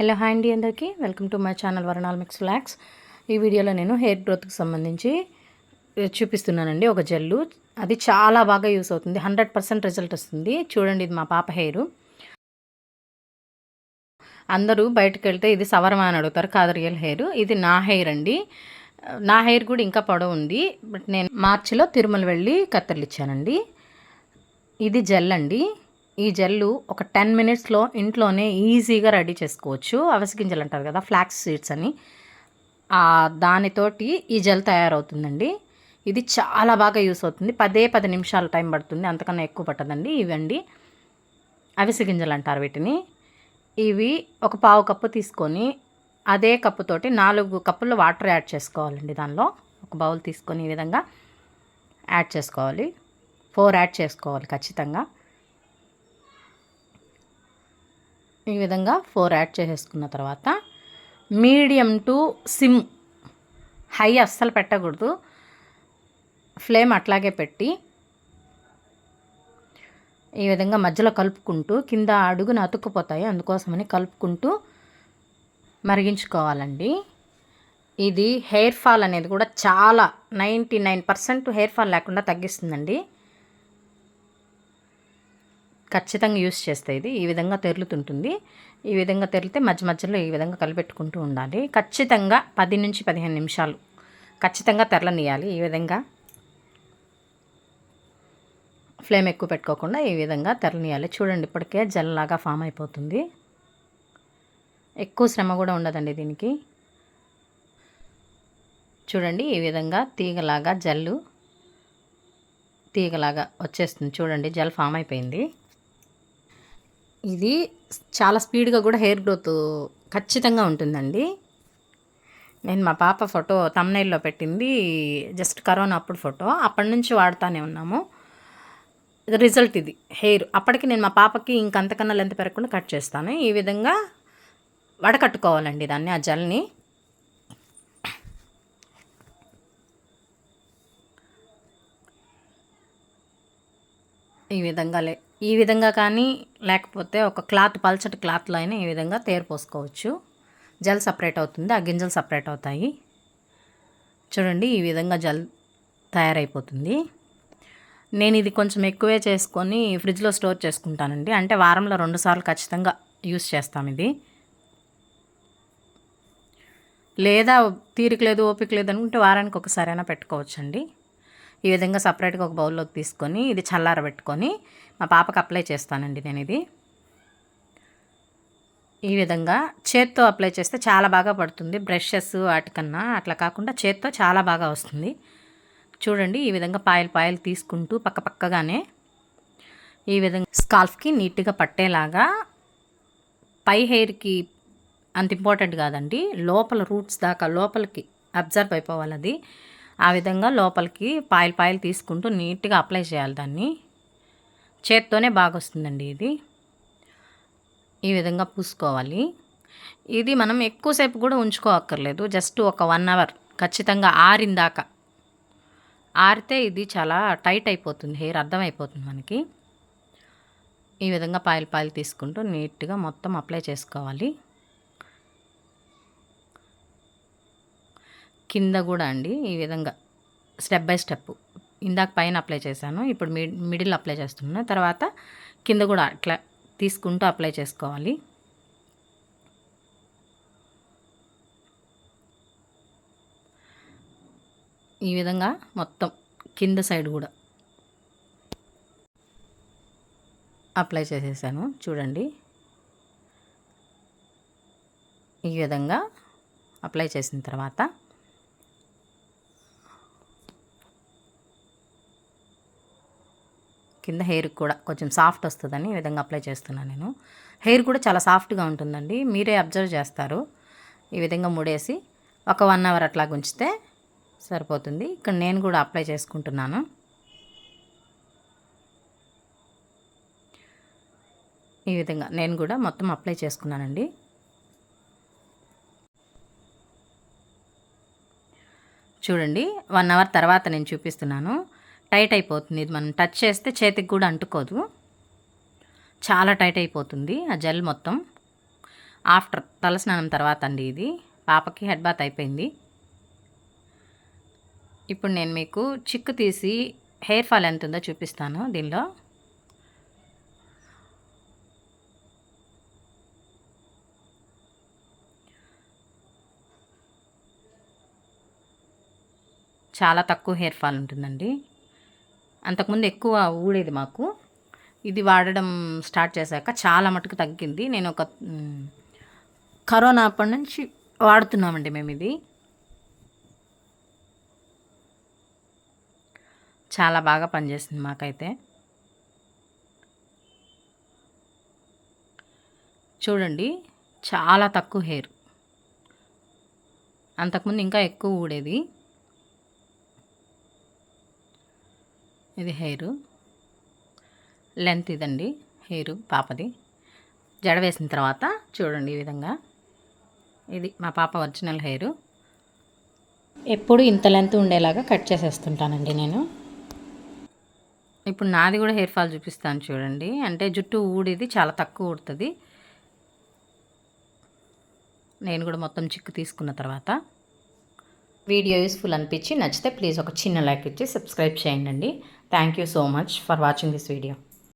Hello hi అండి అందరికీ. Welcome to my channel వరణాల్ మిక్స్ ఫ్లాక్స్. ఈ వీడియోలో నేను హెయిర్ గ్రోత్కి సంబంధించి చూపిస్తున్నానండి ఒక జెల్లు. అది చాలా బాగా యూస్ అవుతుంది. హండ్రెడ్ పర్సెంట్ రిజల్ట్ వస్తుంది. చూడండి ఇది మా పాప హెయిర్. అందరూ బయటకు వెళ్తే ఇది సవరమా అని అడుగుతారు. కాదు రియల్ హెయిర్. ఇది నా హెయిర్ అండి. నా హెయిర్ కూడా ఇంకా పొడవు ఉంది. బట్ నేను మార్చిలో తిరుమల వెళ్ళి కత్తెరలు ఇచ్చానండి. ఇది జెల్ అండి. ఈ జెల్లు ఒక టెన్ మినిట్స్లో ఇంట్లోనే ఈజీగా రెడీ చేసుకోవచ్చు. అవసగింజలు అంటారు కదా ఫ్లాక్స్ సీడ్స్ అని. దానితోటి ఈ జెల్ తయారవుతుందండి. ఇది చాలా బాగా యూస్ అవుతుంది. పదే పది నిమిషాలు టైం పడుతుంది. అంతకన్నా ఎక్కువ పట్టదండి ఇవండి అవిసె గింజలు అంటారు వీటిని. ఇవి ఒక పావు కప్పు తీసుకొని అదే కప్పుతోటి నాలుగు కప్పులు వాటర్ యాడ్ చేసుకోవాలండి దానిలో. ఒక బౌల్ తీసుకొని ఈ విధంగా యాడ్ చేసుకోవాలి. ఫోర్ యాడ్ చేసుకోవాలి ఖచ్చితంగా. ఈ విధంగా ఫోర్ యాడ్ చేసేసుకున్న తర్వాత మీడియం టు సిమ్ హై అస్సలు పెట్టకూడదు. ఫ్లేమ్ అట్లాగే పెట్టి ఈ విధంగా మధ్యలో కలుపుకుంటూ కింద అడుగున అతుక్కుపోతాయి. అందుకోసమని కలుపుకుంటూ మరిగించుకోవాలండి. ఇది హెయిర్ ఫాల్ అనేది కూడా చాలా ninety nine percent hair fall లేకుండా తగ్గిస్తుందండి. ఖచ్చితంగా యూస్ చేస్తే ఇది ఈ విధంగా తెరులుతుంటుంది. ఈ విధంగా తెరిలితే మధ్య మధ్యలో ఈ విధంగా కలిపెట్టుకుంటూ ఉండాలి. ఖచ్చితంగా పది నుంచి పదిహేను నిమిషాలు ఖచ్చితంగా తెరలనియాలి ఈ విధంగా. ఫ్లేమ్ ఎక్కువ పెట్టుకోకుండా ఈ విధంగా తెరలనియాలి. చూడండి ఇప్పటికే జల్లాగా ఫామ్ అయిపోతుంది. ఎక్కువ శ్రమ కూడా ఉండదండి దీనికి. చూడండి ఈ విధంగా తీగలాగా జల్లు తీగలాగా వచ్చేస్తుంది. చూడండి జల్ ఫామ్ అయిపోయింది. ఇది చాలా స్పీడ్గా కూడా హెయిర్ గ్రోత్ ఖచ్చితంగా ఉంటుందండి. నేను మా పాప ఫోటో తమ్నైల్లో పెట్టింది జస్ట్ కరోనా అప్పుడు ఫోటో. అప్పటి నుంచి వాడుతూనే ఉన్నాము. రిజల్ట్ ఇది హెయిర్. అప్పటికి నేను మా పాపకి ఇంకంతకన్నా లెంత్ పెరగకుండా కట్ చేస్తాను. ఈ విధంగా వడకట్టుకోవాలండి దాన్ని ఆ జల్ని. ఈ విధంగా లే ఈ విధంగా కానీ లేకపోతే ఒక క్లాత్ పల్చటి క్లాత్లో అయినా ఈ విధంగా తేరు పోసుకోవచ్చు. జెల్ సపరేట్ అవుతుంది. ఆ గింజలు సపరేట్ అవుతాయి. చూడండి ఈ విధంగా జెల్ తయారైపోతుంది. నేను ఇది కొంచెం ఎక్కువే చేసుకొని ఫ్రిడ్జ్లో స్టోర్ చేసుకుంటానండి. అంటే వారంలో రెండుసార్లు ఖచ్చితంగా యూస్ చేస్తాం ఇది. లేదా తీరిక లేదు ఓపిక లేదు అనుకుంటే వారానికి ఒకసారైనా పెట్టుకోవచ్చండి. ఈ విధంగా సపరేట్గా ఒక బౌల్లోకి తీసుకొని ఇది చల్లారబెట్టుకొని మా పాపకు అప్లై చేస్తానండి నేను ఇది. ఈ విధంగా చేత్తో అప్లై చేస్తే చాలా బాగా పడుతుంది. బ్రషెస్ వాటికన్నా అట్లా కాకుండా చేత్తో చాలా బాగా వస్తుంది. చూడండి ఈ విధంగా పాయలు పాయలు తీసుకుంటూ పక్క పక్కగానే ఈ విధంగా స్కాల్ఫ్కి నీట్గా పట్టేలాగా పై హెయిర్కి అంత ఇంపార్టెంట్ కాదండి. లోపల రూట్స్ దాకా లోపలికి అబ్జర్వ్ అయిపోవాలి అది. ఆ విధంగా లోపలికి పాయలు పాయలు తీసుకుంటూ నీట్గా అప్లై చేయాలి దాన్ని. చేత్తోనే బాగా వస్తుందండి ఇది. ఈ విధంగా పూసుకోవాలి. ఇది మనం ఎక్కువసేపు కూడా ఉంచుకోవక్కర్లేదు. జస్ట్ ఒక వన్ అవర్ ఖచ్చితంగా ఆరిందాక. ఆరితే ఇది చాలా టైట్ అయిపోతుంది హెయిర్ అర్థమైపోతుంది మనకి. ఈ విధంగా పాయలు పాయలు తీసుకుంటూ నీట్గా మొత్తం అప్లై చేసుకోవాలి. కింద కూడా అండి ఈ విధంగా స్టెప్ బై స్టెప్. ఇందాక పైన అప్లై చేశాను ఇప్పుడు మిడ్ మిడిల్ అప్లై చేస్తున్నాను తర్వాత కింద కూడా అట్లా తీసుకుంటూ అప్లై చేసుకోవాలి. ఈ విధంగా మొత్తం కింద సైడ్ కూడా అప్లై చేసేసాను. చూడండి. ఈ విధంగా అప్లై చేసిన తర్వాత కింద హెయిర్ కూడా కొంచెం సాఫ్ట్ వస్తుందని ఈ విధంగా అప్లై చేస్తున్నాను నేను. హెయిర్ కూడా చాలా సాఫ్ట్గా ఉంటుందండి. మీరే అబ్జర్వ్ చేస్తారు. ఈ విధంగా ముడేసి ఒక వన్ అవర్ అట్లా ఉంచితే సరిపోతుంది. ఇక్కడ నేను కూడా అప్లై చేసుకుంటున్నాను. ఈ విధంగా నేను కూడా మొత్తం అప్లై చేసుకున్నానండి. చూడండి వన్ అవర్ తర్వాత నేను చూపిస్తున్నాను. టైట్ అయిపోతుంది. ఇది మనం టచ్ చేస్తే చేతికి కూడా అంటుకోదు. చాలా టైట్ అయిపోతుంది ఆ జెల్ మొత్తం. ఆఫ్టర్ తలస్నానం తర్వాత అండి ఇది. పాపకి హెడ్ బాత్ అయిపోయింది. ఇప్పుడు నేను మీకు చిక్కు తీసి హెయిర్ ఫాల్ ఎంత ఉందో చూపిస్తాను దీనిలో. చాలా తక్కువ హెయిర్ ఫాల్ ఉంటుందండి. అంతకుముందు ఎక్కువ ఊడేది మాకు. ఇది వాడడం స్టార్ట్ చేశాక చాలా మటుకు తగ్గింది. నేను ఒక కరోనా అప్పటి నుంచి వాడుతున్నామండి మేము ఇది. చాలా బాగా పనిచేసింది మాకైతే. చూడండి చాలా తక్కువ హెయిర్. అంతకుముందు ఇంకా ఎక్కువ ఊడేది. ఇది హెయిర్. లెంత్ ఇదండి. హెయిర్ పాపది. జడ వేసిన తర్వాత చూడండి ఈ విధంగా. ఇది మా పాప ఒరిజినల్ హెయిర్. ఎప్పుడు ఇంత లెంత్ ఉండేలాగా కట్ చేసేస్తుంటానండి నేను. ఇప్పుడు నాది కూడా హెయిర్ ఫాల్ చూపిస్తాను చూడండి. అంటే జుట్టు ఊడిది చాలా తక్కువ ఊడుతుంది. నేను కూడా మొత్తం చిక్కు తీసుకున్న తర్వాత. వీడియో యూస్ఫుల్ అనిపించి నచ్చితే ప్లీజ్ ఒక చిన్న లైక్ ఇచ్చి సబ్స్క్రైబ్ చేయండి. Thank you so much for watching this video